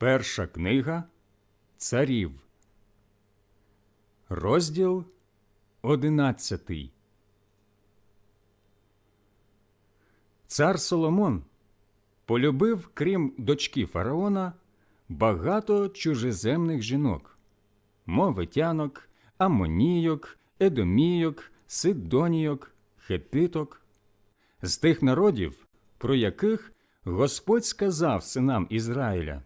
Перша книга Царів, розділ одинадцятий. Цар Соломон полюбив, крім дочки фараона, багато чужеземних жінок, мовитянок, амонійок, едомійок, сидонійок, хетиток, з тих народів, про яких Господь сказав синам Ізраїля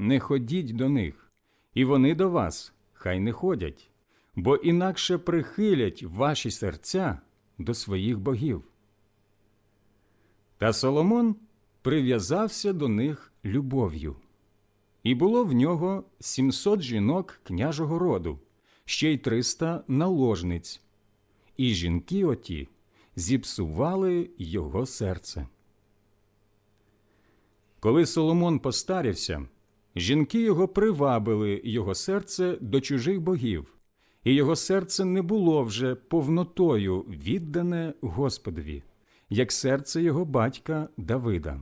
не ходіть до них, і вони до вас хай не ходять, бо інакше прихилять ваші серця до своїх богів. Та Соломон прив'язався до них любов'ю, і було в нього сімсот жінок княжого роду, ще й триста наложниць, і жінки оті зіпсували його серце. Коли Соломон постарівся, жінки його привабили його серце до чужих богів, і його серце не було вже повнотою віддане Господові, як серце його батька Давида.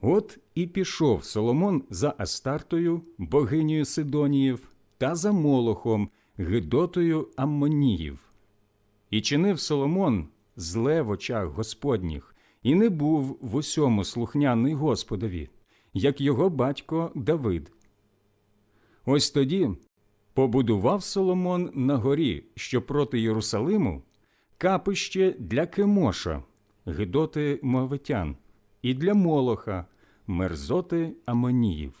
От і пішов Соломон за Астартою, богинею Сидоніїв, та за Молохом, Гидотою Аммоніїв. І чинив Соломон зле в очах Господніх, і не був в усьому слухняний Господові, як його батько Давид. Ось тоді побудував Соломон на горі, що проти Єрусалиму, капище для Кемоша, Гидоти Моавитян, і для Молоха, мерзоти Амоніїв.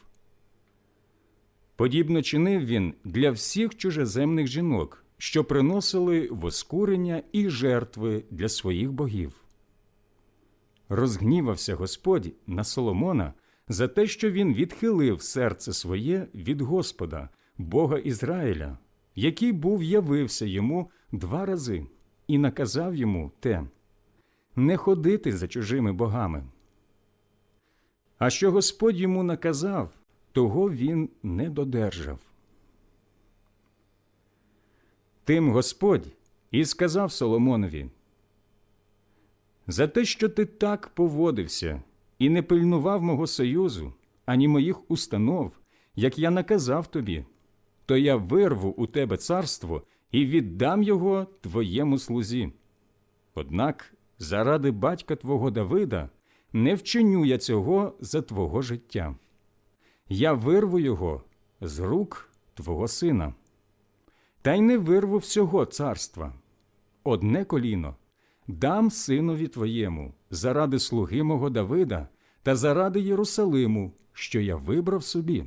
Подібно чинив він для всіх чужеземних жінок, що приносили воскурення і жертви для своїх богів. Розгнівався Господь на Соломона за те, що він відхилив серце своє від Господа, Бога Ізраїля, який був явився йому два рази, і наказав йому те не ходити за чужими богами. А що Господь йому наказав, того він не додержав. Тим Господь і сказав Соломонові за те, що ти так поводився і не пильнував мого союзу, ані моїх установ, як я наказав тобі, то я вирву у тебе царство і віддам його твоєму слузі. Однак заради батька твого Давида не вчиню я цього за твого життя. Я вирву його з рук твого сина. Та й не вирву всього царства. Одне коліно дам синові твоєму заради слуги мого Давида та заради Єрусалиму, що я вибрав собі.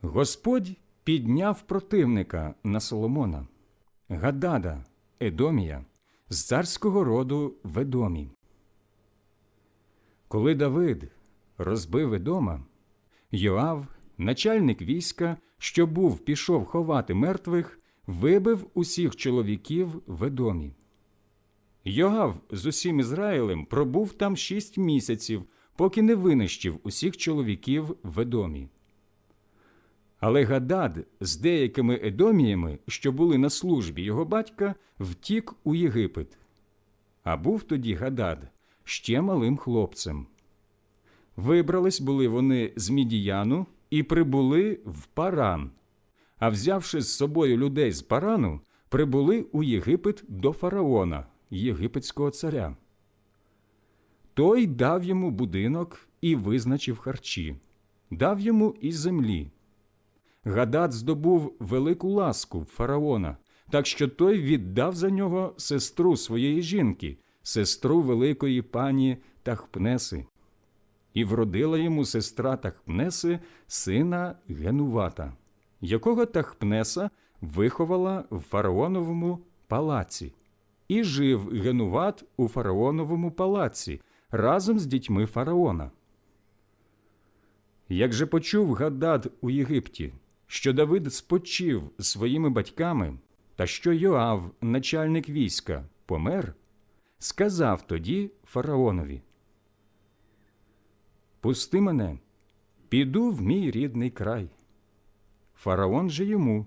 Господь підняв противника на Соломона, Гадада, Едомія, з царського роду в Едомі. Коли Давид розбив Едома, Йоав, начальник війська, що був пішов ховати мертвих, вибив усіх чоловіків в Едомі. Йоав з усім Ізраїлем пробув там шість місяців, поки не винищив усіх чоловіків в Едомі. Але Гадад з деякими едоміями, що були на службі його батька, втік у Єгипет. А був тоді Гадад ще малим хлопцем. Вибрались були вони з Мідіяну і прибули в Паран, а взявши з собою людей з Парану, прибули у Єгипет до фараона, єгипетського царя. Той дав йому будинок і визначив харчі, дав йому і землі. Гадад здобув велику ласку фараона, так що той віддав за нього сестру своєї жінки, сестру великої пані Тахпнеси. І вродила йому сестра Тахпнеси сина Генувата, якого Тахпнеса виховала в фараоновому палаці, і жив Генуват у фараоновому палаці разом з дітьми фараона. Як же почув Гадад у Єгипті, що Давид спочив своїми батьками, та що Йоав, начальник війська, помер, сказав тоді фараонові: Пусти мене, піду в мій рідний край. Фараон же йому.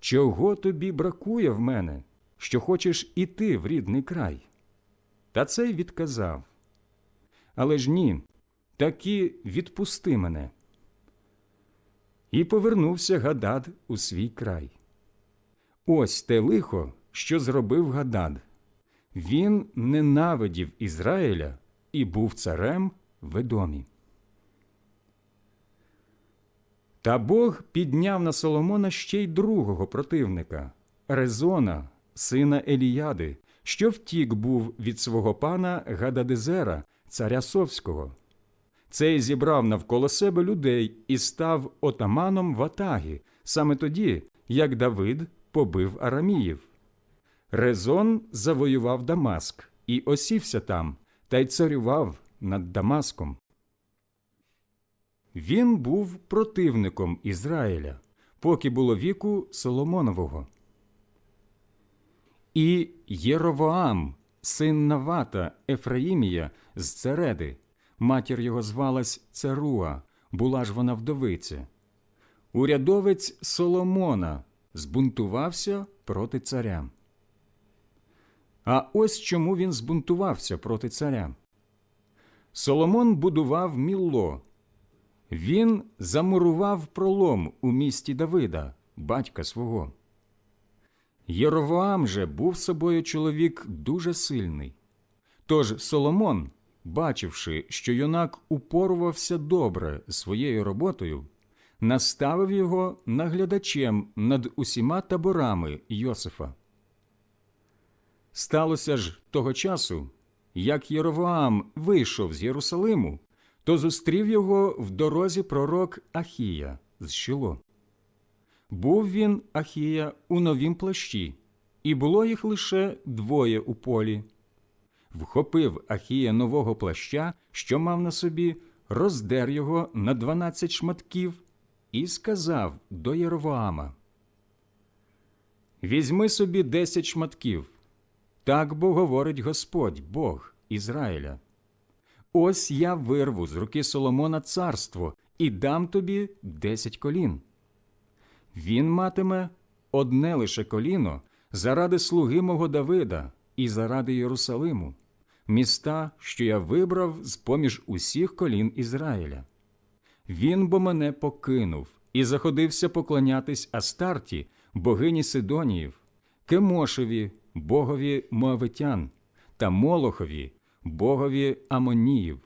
Чого тобі бракує в мене, що хочеш іти в рідний край? Та цей відказав Але ж ні, таки відпусти мене. І повернувся Гадад у свій край. Ось те лихо, що зробив Гадад. Він ненавидів Ізраїля і був царем в Едомі. Та Бог підняв на Соломона ще й другого противника Резона, сина Еліяди, що втік був від свого пана Гададезера, царя Совського. Цей зібрав навколо себе людей і став отаманом ватаги саме тоді, як Давид побив Араміїв. Резон завоював Дамаск і осівся там, та й царював над Дамаском. Він був противником Ізраїля, поки було віку Соломонового. І Єровоам, син Навата Ефраїмія з Цереди, матір його звалась Церуа, була ж вона вдовиця. Урядовець Соломона збунтувався проти царя. А ось чому він збунтувався проти царя. Соломон будував мілло. Він замурував пролом у місті Давида, батька свого. Єровоам же був собою чоловік дуже сильний. Тож Соломон, бачивши, що юнак упорувався добре своєю роботою, наставив його наглядачем над усіма таборами Йосифа. Сталося ж того часу, як Єровоам вийшов з Єрусалиму, то зустрів його в дорозі пророк Ахія з Шило. Був він, Ахія, у новім плащі, і було їх лише двоє у полі. Вхопив Ахія нового плаща, що мав на собі, роздер його на дванадцять шматків, і сказав до Єровоама Візьми собі десять шматків. Так бо говорить Господь, Бог Ізраїля. Ось я вирву з руки Соломона царство і дам тобі десять колін. Він матиме одне лише коліно заради слуги мого Давида і заради Єрусалиму, міста, що я вибрав з поміж усіх колін Ізраїля. Він бо мене покинув і заходився поклонятись Астарті, богині Сидоніїв, Кемошеві, богові Моавитян, та Молохові, богові Амоніїв,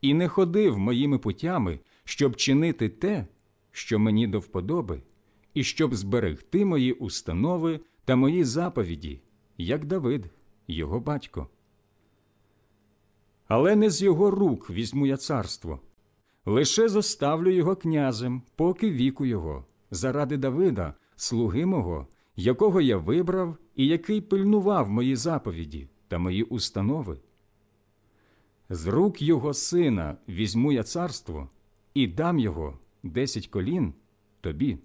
і не ходив моїми путями, щоб чинити те, що мені до вподоби, і щоб зберегти мої установи та мої заповіді, як Давид, його батько. Але не з його рук візьму я царство, лише зоставлю його князем, поки віку його, заради Давида, слуги мого, якого я вибрав і який пильнував мої заповіді та мої установи. З рук його сина візьму я царство і дам його десять колін тобі.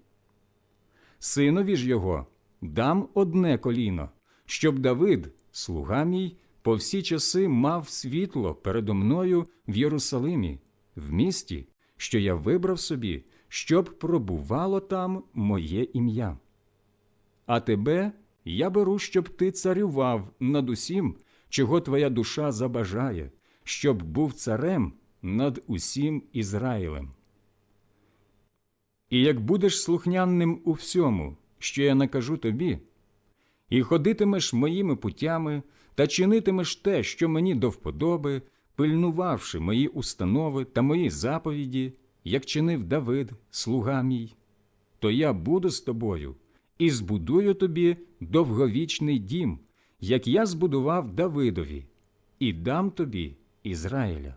Синові ж його дам одне коліно, щоб Давид, слуга мій, по всі часи мав світло передо мною в Єрусалимі, в місті, що я вибрав собі, щоб пробувало там моє ім'я. А тебе я беру, щоб ти царював над усім, чого твоя душа забажає, щоб був царем над усім Ізраїлем. І як будеш слухнянним у всьому, що я накажу тобі, і ходитимеш моїми путями та чинитимеш те, що мені до вподоби, пильнувавши мої установи та мої заповіді, як чинив Давид, слуга мій, то я буду з тобою і збудую тобі довговічний дім, як я збудував Давидові, і дам тобі Ізраїля.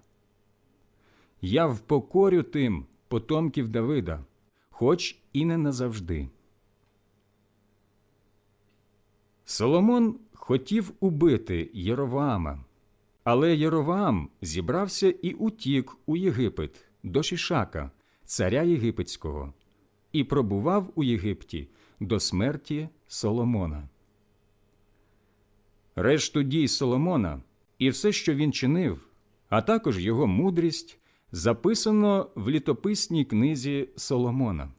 Я впокорю тим потомків Давида, хоч і не назавжди. Соломон хотів убити Єроваама, але Єроваам зібрався і утік у Єгипет до Шішака, царя єгипетського, і пробував у Єгипті до смерті Соломона. Решту дій Соломона і все, що він чинив, а також його мудрість, записано в літописній книзі Соломона.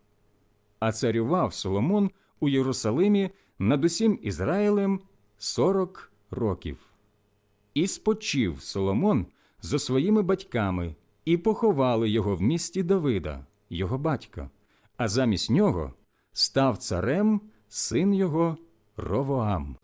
А царював Соломон у Єрусалимі над усім Ізраїлем сорок років. І спочив Соломон зо своїми батьками і поховали його в місті Давида, його батька, а замість нього став царем син його Ровоам.